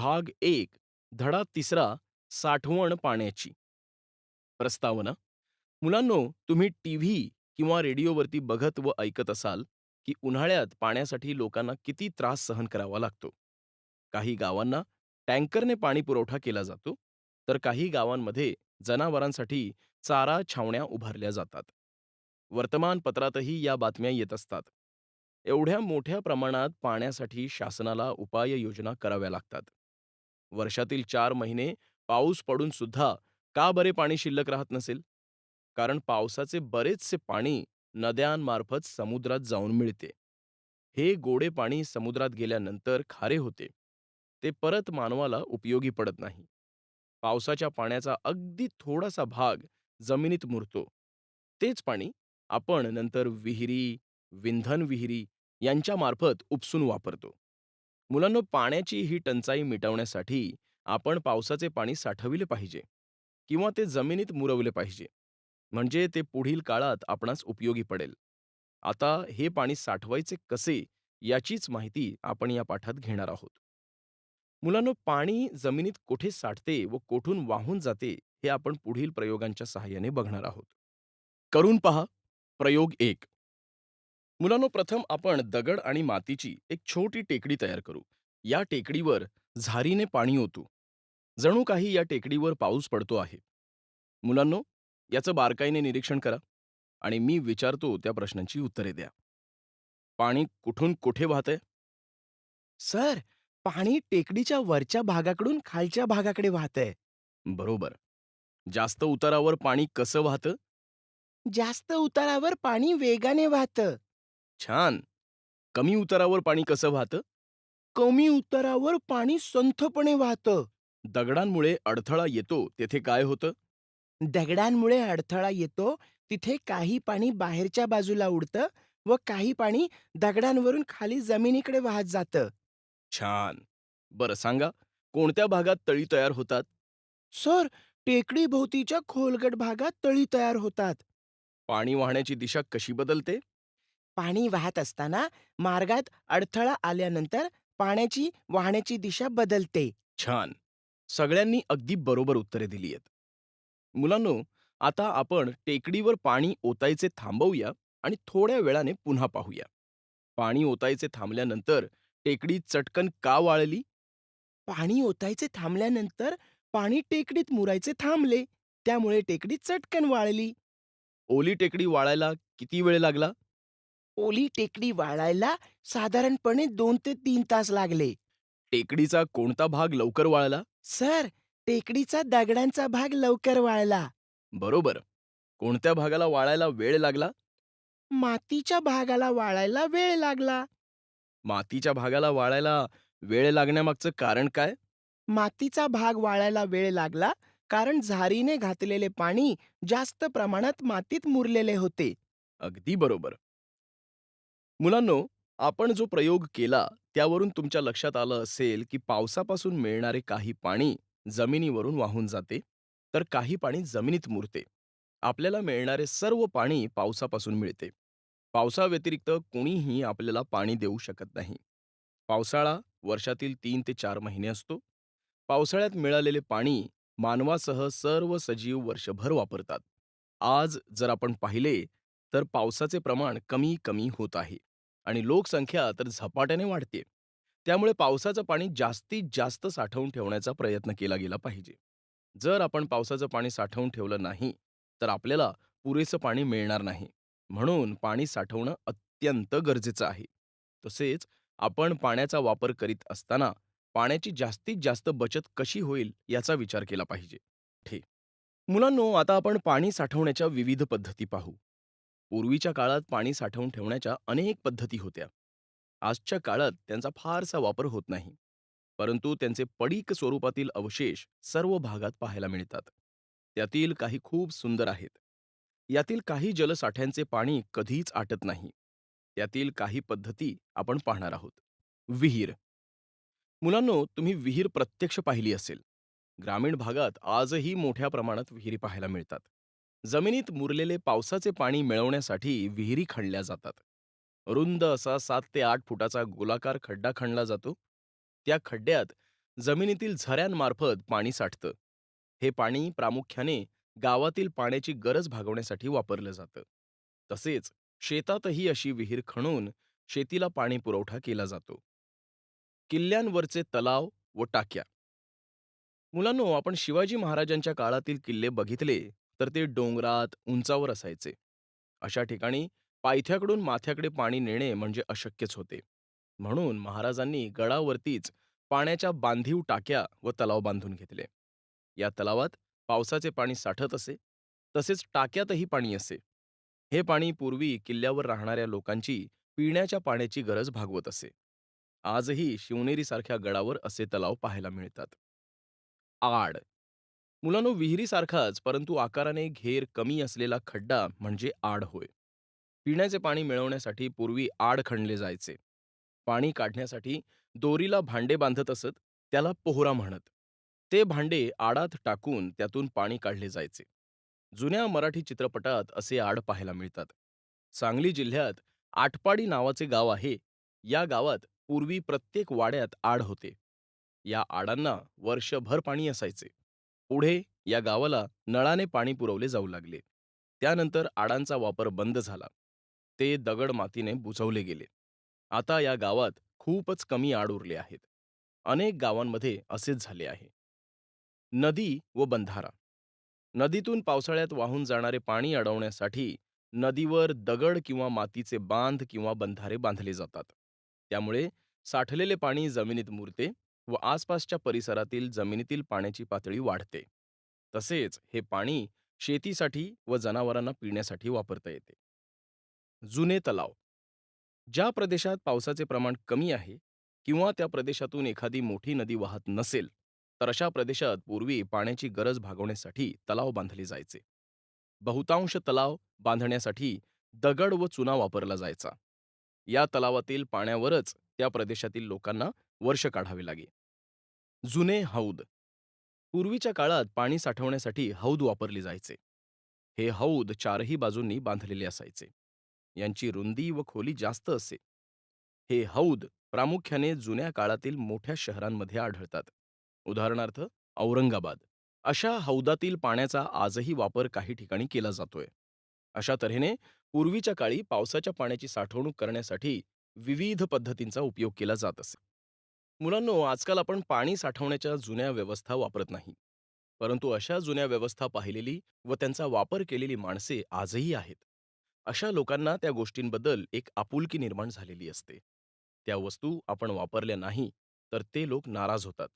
भाग एक धडा तिसरा साठवण पाण्याची. प्रस्तावना. मुलांनो तुम्ही टीव्ही किंवा रेडिओवरती बघत व ऐकत असाल की उन्हाळ्यात पाण्यासाठी लोकांना किती त्रास सहन करावा लागतो. काही गावांना टँकरने पाणी पुरवठा केला जातो तर काही गावांमध्ये जनावरांसाठी चारा छावण्या उभारल्या जातात. वर्तमानपत्रातही या बातम्या येत असतात. एवढ्या मोठ्या प्रमाणात पाण्यासाठी शासनाला उपाययोजना कराव्या लागतात. वर्षातील चार महिने पाऊस पडून सुद्धा का बरे पाणी शिल्लक राहत नसेल? कारण पावसाचे बरेचसे पाणी नद्यांमार्फत समुद्रात जाऊन मिळते. हे गोडे पाणी समुद्रात गेल्यानंतर खारे होते. ते परत मानवाला उपयोगी पडत नाही. पावसाच्या पाण्याचा अगदी थोडासा भाग जमिनीत मुरतो. तेच पाणी आपण नंतर विहिरी विंधन विहिरी यांच्यामार्फत उपसून वापरतो. मुलांनो पाण्याची ही टंचाई मिटवण्यासाठी आपण पावसाचे पाणी साठविले पाहिजे किंवा ते जमिनीत मुरवले पाहिजे. म्हणजे ते पुढील काळात आपणास उपयोगी पडेल. आता हे पाणी साठवायचे कसे याचीच माहिती आपण या पाठात घेणार आहोत. मुलांनो पाणी जमिनीत कोठे साठते व कोठून वाहून जाते हे आपण पुढील प्रयोगांच्या सहाय्याने बघणार आहोत. करून पहा. प्रयोग एक. मुलांनो प्रथम आपण दगड आणि मातीची एक छोटी टेकडी तयार करू. या टेकडीवर झारीने पाणी ओतू. जणू काही या टेकडीवर पाऊस पडतो आहे. मुलांनो याचं बारकाईने निरीक्षण करा आणि मी विचारतो त्या प्रश्नांची उत्तरे द्या. पाणी कुठून कुठे वाहतंय? सर पाणी टेकडीच्या वरच्या भागाकडून खालच्या भागाकडे वाहतंय. बरोबर. जास्त उतारावर पाणी कसं वाहतं? जास्त उतारावर पाणी वेगाने वाहतं. छान. कमी उतारावर पाणी कसं वाहतं? कमी उतारावर पाणी संथपणे वाहतं. दगडांमुळे अडथळा येतो तेथे काय होतं? दगडांमुळे अडथळा येतो तिथे काही पाणी बाहेरच्या बाजूला उडतं व काही पाणी दगडांवरून खाली जमिनीकडे वाहत जातं. छान. बरं सांगा कोणत्या भागात तळी तयार होतात? सर टेकडी भोवतीच्या खोलगट भागात तळी तयार होतात. पाणी वाहण्याची दिशा कशी बदलते? पाणी वाहत असताना मार्गात अडथळा आल्यानंतर पाण्याची वाहण्याची दिशा बदलते. छान. सगळ्यांनी अगदी बरोबर उत्तरे दिली आहेत. मुलांनो आता आपण टेकडीवर पाणी ओतायचे थांबवूया आणि थोड्या वेळाने पुन्हा पाहूया. पाणी ओतायचे थांबल्यानंतर टेकडी चटकन का वाळली? पाणी ओतायचे थांबल्यानंतर पाणी टेकडीत मुरायचे थांबले त्यामुळे टेकडी चटकन वाळली. ओली टेकडी वाळायला किती वेळ लागला? ओली टेकडी वाळायला साधारणपणे दोन ते तीन तास लागले. टेकडीचा कोणता भाग लवकर वाळला? सर टेकडीचा दगडांचा भाग लवकर वाळला. बरोबर. कोणत्या भागाला वाळायला वेळ लागला? मातीच्या भागाला वाळायला वेळ लागला. मातीच्या भागाला वाळायला वेळ लागण्यामागचं कारण काय? मातीचा भाग वाळायला वेळ लागला कारण झारीने घातलेले पाणी जास्त प्रमाणात मातीत मुरलेले होते. अगदी बरोबर. मुलांनो आपण जो प्रयोग केला त्यावरून तुमच्या लक्षात आलं असेल की पावसापासून मिळणारे काही पाणी जमिनीवरून वाहून जाते तर काही पाणी जमिनीत मुरते. आपल्याला मिळणारे सर्व पाणी पावसापासून मिळते. पावसाव्यतिरिक्त कोणीही आपल्याला पाणी देऊ शकत नाही. पावसाळा वर्षातील तीन ते चार महिने असतो. पावसाळ्यात मिळालेले पाणी मानवासह सर्व सजीव वर्षभर वापरतात. आज जर आपण पाहिले तर पावसाचे प्रमाण कमी कमी होत आहे. आणि लोकसंख्या तर झपाट्याने वाढते त्यामुळे पावसाचं पाणी जास्तीत जास्त साठवून ठेवण्याचा प्रयत्न केला गेला पाहिजे. जर आपण पावसाचं पाणी साठवून ठेवलं नाही तर आपल्याला पुरेसं पाणी मिळणार नाही. म्हणून पाणी साठवणं अत्यंत गरजेचं आहे. तसेच आपण पाण्याचा वापर करीत असताना पाण्याची जास्तीत जास्त बचत कशी होईल याचा विचार केला पाहिजे. ठीक. मुलांनो आता आपण पाणी साठवण्याच्या विविध पद्धती पाहू. पूर्वीच्या काळात पाणी साठवून ठेवण्याच्या अनेक पद्धती होत्या. आजच्या काळात त्यांचा फारसा वापर होत नाही. परंतु त्यांचे पडीक स्वरूपातील अवशेष सर्व भागात पाहायला मिळतात. त्यातील काही खूप सुंदर आहेत. यातील काही जलसाठ्यांचे पाणी कधीच आटत नाही. त्यातील काही पद्धती आपण पाहणार आहोत. विहीर. मुलांनो तुम्ही विहीर प्रत्यक्ष पाहिली असेल. ग्रामीण भागात आजही मोठ्या प्रमाणात विहिरी पाहायला मिळतात. जमिनीत मुरलेले पावसाचे पाणी मिळवण्यासाठी विहिरी खणल्या जातात. रुंद असा सात ते आठ फुटाचा गोलाकार खड्डा खणला जातो. त्या खड्ड्यात जमिनीतील झऱ्यांमार्फत पाणी साठतं. हे पाणी प्रामुख्याने गावातील पाण्याची गरज भागवण्यासाठी वापरलं जातं. तसेच शेतातही अशी विहीर खणून शेतीला पाणी पुरवठा केला जातो. किल्ल्यांवरचे तलाव व टाक्या. मुलांनो आपण शिवाजी महाराजांच्या काळातील किल्ले बघितले तर ते डोंगरात उंचावर असायचे. अशा ठिकाणी पायथ्याकडून माथ्याकडे पाणी नेणे म्हणजे अशक्यच होते. म्हणून महाराजांनी गडावरतीच पाण्याच्या बांधीव टाक्या व तलाव बांधून घेतले. या तलावात पावसाचे पाणी साठत असे तसेच टाक्यातही पाणी असे. हे पाणी पूर्वी किल्ल्यावर राहणाऱ्या लोकांची पिण्याच्या पाण्याची गरज भागवत असे. आजही शिवनेरीसारख्या गडावर असे तलाव पाहायला मिळतात. आड मुलांनो विहिरीसारखाच परंतु आकाराने घेर कमी असलेला खड्डा म्हणजे आड होय. पिण्याचे पाणी मिळवण्यासाठी पूर्वी आड खणले जायचे. पाणी काढण्यासाठी दोरीला भांडे बांधत असत त्याला पोहरा म्हणत. ते भांडे आडात टाकून त्यातून पाणी काढले जायचे. जुन्या मराठी चित्रपटात असे आड पाहायला मिळतात. सांगली जिल्ह्यात आटपाडी नावाचे गाव आहे. या गावात पूर्वी प्रत्येक वाड्यात आड होते. या आडांना वर्षभर पाणी असायचे. पुढे या गावाला नळाने पाणी पुरवले जाऊ लागले. त्यानंतर आडांचा वापर बंद झाला. ते दगड मातीने बुजवले गेले. आता या गावात खूपच कमी आड उरले आहेत. अनेक गावांमध्ये असेच झाले आहे. नदी व बंधारा. नदीतून पावसाळ्यात वाहून जाणारे पाणी अडवण्यासाठी नदीवर दगड किंवा मातीचे बांध किंवा बंधारे बांधले जातात. त्यामुळे साठलेले पाणी जमिनीत मुरते व आसपासच्या परिसरातील जमिनीतील पाण्याची पातळी वाढते. तसेच हे पाणी शेतीसाठी व जनावरांना पिण्यासाठी वापरता येते. जुने तलाव. ज्या प्रदेशात पावसाचे प्रमाण कमी आहे किंवा त्या प्रदेशातून एखादी मोठी नदी वाहत नसेल तर अशा प्रदेशात पूर्वी पाण्याची गरज भागवण्यासाठी तलाव बांधले जायचे. बहुतांश तलाव बांधण्यासाठी दगड व चुना वापरला जायचा. या तलावातील पाण्यावरच त्या प्रदेशातील लोकांना वर्ष काढावे लागे. जुने हौद. पूर्वीच्या काळात पाणी साठवण्यासाठी हौद वापरले जायचे. हे हौद चारही बाजूंनी बांधलेले असायचे. यांची रुंदी व खोली जास्त असे. हे हौद प्रामुख्याने जुन्या काळातील मोठ्या शहरांमध्ये आढळतात. उदाहरणार्थ औरंगाबाद. अशा हौदातील पाण्याचा आजही वापर काही ठिकाणी केला जातोय. अशा तऱ्हेने पूर्वीच्या काळी पावसाच्या पाण्याची साठवणूक करण्यासाठी विविध पद्धतींचा उपयोग केला जात असे. मुलांनो आजकाल आपण पाणी साठवण्याच्या जुन्या व्यवस्था वापरत नाही. परंतु अशा जुन्या व्यवस्था पाहिलेली व त्यांचा वापर केलेली माणसे आजही आहेत. अशा लोकांना त्या गोष्टींबद्दल एक आपुलकी निर्माण झालेली असते. त्या वस्तू आपण वापरल्या नाही तर ते लोक नाराज होतात.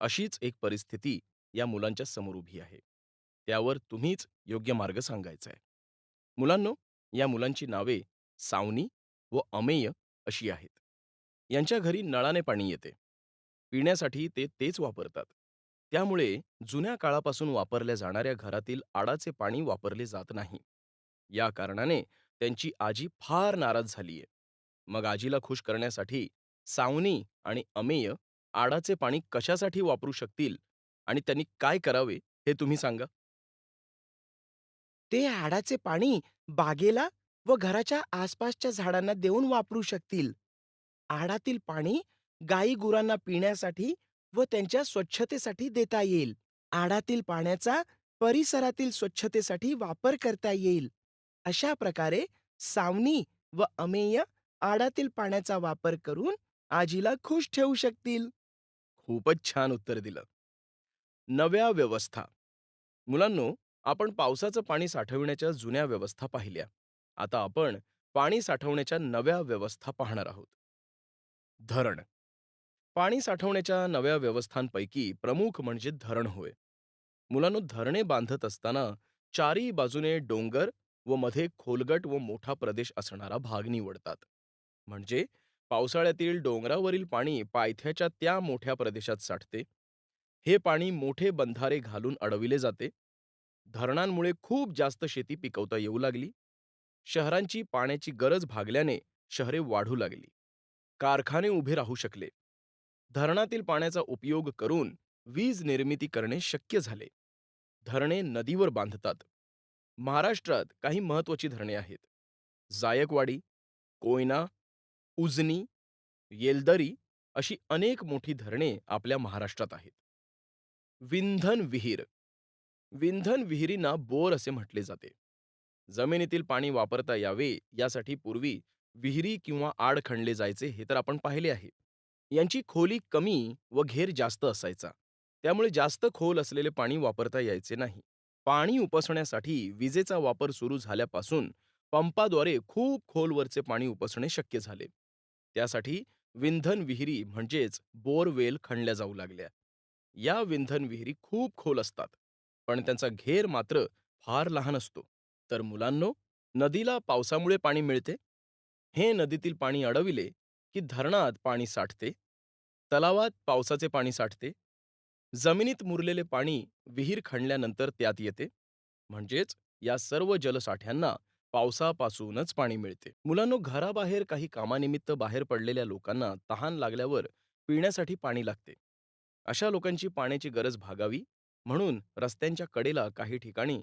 अशीच एक परिस्थिती या मुलांच्या समोर उभी आहे. त्यावर तुम्हीच योग्य मार्ग सांगायचा आहे मुलांनो या मुलांची नावे सावनी व अमेय अशी आहेत. यांच्या घरी नळाने पाणी येते. पिण्यासाठी ते तेच वापरतात. त्यामुळे जुन्या काळापासून वापरल्या जाणाऱ्या घरातील आडाचे पाणी वापरले जात नाही. या कारणाने त्यांची आजी फार नाराज झालीये. मग आजीला खुश करण्यासाठी सावनी आणि अमेय आडाचे पाणी कशासाठी वापरू शकतील आणि त्यांनी काय करावे हे तुम्ही सांगा? ते आडाचे पाणी बागेला व घराच्या आसपासच्या झाडांना देऊन वापरू शकतील. आडातील पाणी गाई गुरांना पिण्यासाठी व त्यांच्या स्वच्छतेसाठी देता येईल. आडातील पाण्याचा परिसरातील स्वच्छतेसाठी वापर करता येईल. अशा प्रकारे सावनी व अमेय आडातील पाण्याचा वापर करून आजीला खुश ठेवू शकतील. खूपच छान उत्तर दिलं. नव्या व्यवस्था. मुलांनो आपण पावसाचं पाणी साठवण्याच्या जुन्या व्यवस्था पाहिल्या. आता आपण पाणी साठवण्याच्या नव्या व्यवस्था पाहणार आहोत. धरण. पाणी साठवण्याच्या नव्या व्यवस्थांपैकी प्रमुख म्हणजे धरण होय. मुलांनो धरणे बांधत असताना चारी बाजूने डोंगर व मध्ये खोलगट व मोठा प्रदेश असणारा भाग निवडतात. म्हणजे पावसाळ्यातील डोंगरावरील पाणी पायथ्याच्या त्या मोठ्या प्रदेशात साठते. हे पाणी मोठे बंधारे घालून अडविले जाते. धरणांमुळे खूप जास्त शेती पिकवता येऊ लागली. शहरांची पाण्याची गरज भागल्याने शहरे वाढू लागली. कारखाने उभे राहू शकले. धरणातील पाण्याचा उपयोग करून वीज निर्मिती करणे शक्य झाले. धरणे नदीवर बांधतात. महाराष्ट्रात काही महत्त्वाची धरणे आहेत. जायकवाडी कोयना उजनी येलदरी अशी अनेक मोठी धरणे आपल्या महाराष्ट्रात आहेत. विंधन विहीर. विंधन विहिरींना बोर असे म्हटले जाते. जमिनीतील पाणी वापरता यावे यासाठी पूर्वी विहिरी किंवा आड खणले जायचे हे तर आपण पाहिले आहे. यांची खोली कमी व घेर जास्त असायचा. त्यामुळे जास्त खोल असलेले पाणी वापरता यायचे नाही. पाणी उपसण्यासाठी विजेचा वापर सुरू झाल्यापासून पंपाद्वारे खूप खोलवरचे पाणी उपसणे शक्य झाले. त्यासाठी विंधन विहिरी म्हणजेच बोरवेल खणल्या जाऊ लागल्या. या विंधन विहिरी खूप खोल असतात, पण त्यांचा घेर मात्र फार लहान असतो. तर मुलांनो, नदीला पावसामुळे पाणी मिळते. हे नदीतील पाणी अडविले की धरणात पाणी साठते, तलावात पावसाचे पाणी साठते, जमिनीत मुरलेले पाणी विहीर खणल्यानंतर त्यात येते. म्हणजेच या सर्व जलसाठ्यांना पावसापासूनच पाणी मिळते. मुलांनो, घराबाहेर काही कामानिमित्त बाहेर पडलेल्या लोकांना तहान लागल्यावर पिण्यासाठी पाणी लागते. अशा लोकांची पाण्याची गरज भागावी म्हणून रस्त्यांच्या कडेला काही ठिकाणी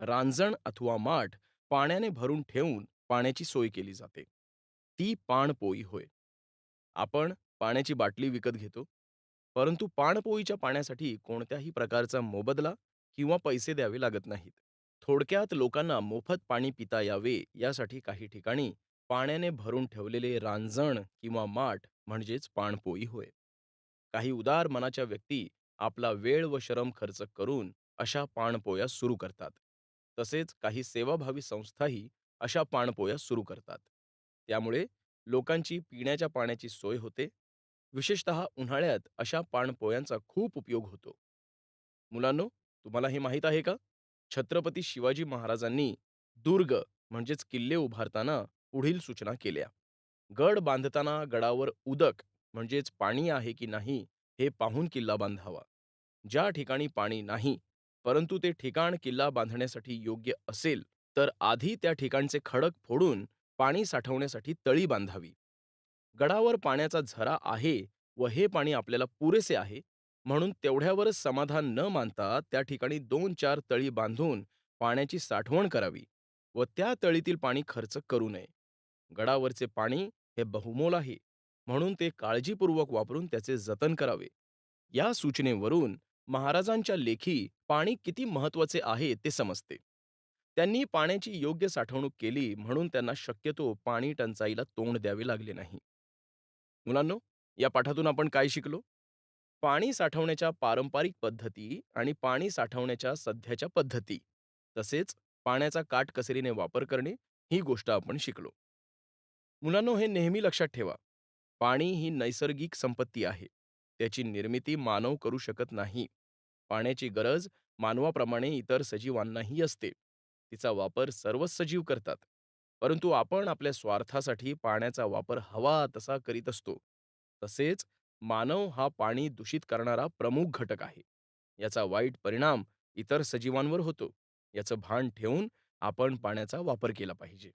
रांजण अथवा माठ पाण्याने भरून ठेवून पाण्याची सोय केली जाते. ती पाणपोई होय. आपण पाण्याची बाटली विकत घेतो, परंतु पाणपोईच्या पाण्यासाठी कोणत्याही प्रकारचा मोबदला किंवा पैसे द्यावे लागत नाहीत. थोडक्यात लोकांना मोफत पाणी पिता यावे यासाठी काही ठिकाणी पाण्याने भरून ठेवलेले रांजण किंवा माठ म्हणजेच पाणपोई होय. काही उदार मनाच्या व्यक्ती आपला वेळ व श्रम खर्च करून अशा पाणपोया सुरू करतात. तसेच काही सेवाभावी संस्थाही अशा पाणपोया सुरू करतात. त्यामुळे लोकांची पिण्याच्या पाण्याची सोय होते. विशेषतः उन्हाळ्यात अशा पाणपोयांचा खूप उपयोग होतो. मुलांनो, तुम्हाला हे माहीत आहे का? छत्रपती शिवाजी महाराजांनी दुर्ग म्हणजेच किल्ले उभारताना पुढील सूचना केल्या. गड बांधताना गडावर उदक म्हणजेच पाणी आहे की नाही हे पाहून किल्ला बांधावा. ज्या ठिकाणी पाणी नाही, परंतु ते ठिकाण किल्ला बांधण्यासाठी योग्य असेल, तर आधी त्या ठिकाणचे खडक फोडून पाणी साठवण्यासाठी तळी बांधावी. गडावर पाण्याचा झरा आहे व हे पाणी आपल्याला पुरेसे आहे, म्हणून तेवढ्यावरच समाधान न मानता त्या ठिकाणी दोन चार तळी बांधून पाण्याची साठवण करावी व त्या तळीतील पाणी खर्च करू नये. गडावरचे पाणी हे बहुमोल आहे, म्हणून ते काळजीपूर्वक वापरून त्याचे जतन करावे. या सूचनेवरून महाराजांच्या लेखी पाणी किती महत्त्वाचे आहे ते समजते. त्यांनी पाण्याची योग्य साठवणूक केली म्हणून त्यांना शक्यतो पाणी टंचाईला तोंड द्यावे लागले नाही. मुलांनो, या पाठातून आपण काय शिकलो? पाणी साठवण्याच्या पारंपरिक पद्धती आणि पाणी साठवण्याच्या सध्याच्या पद्धती, तसेच पाण्याचा काटकसरीने वापर करणे ही गोष्ट आपण शिकलो. मुलांनो, हे नेहमी लक्षात ठेवा, पाणी ही नैसर्गिक संपत्ती आहे. त्याची निर्मिती मानव करू शकत नाही. पाण्याची गरज मानवाप्रमाणे इतर सजीवांनाही असते. तिचा वापर सर्वच सजीव करतात. परंतु आपण आपल्या स्वार्थासाठी पाण्याचा वापर हवा तसा करीत असतो. तसेच मानव हा पाणी दूषित करणारा प्रमुख घटक आहे. याचा वाईट परिणाम इतर सजीवांवर होतो. याचं भान ठेवून आपण पाण्याचा वापर केला पाहिजे.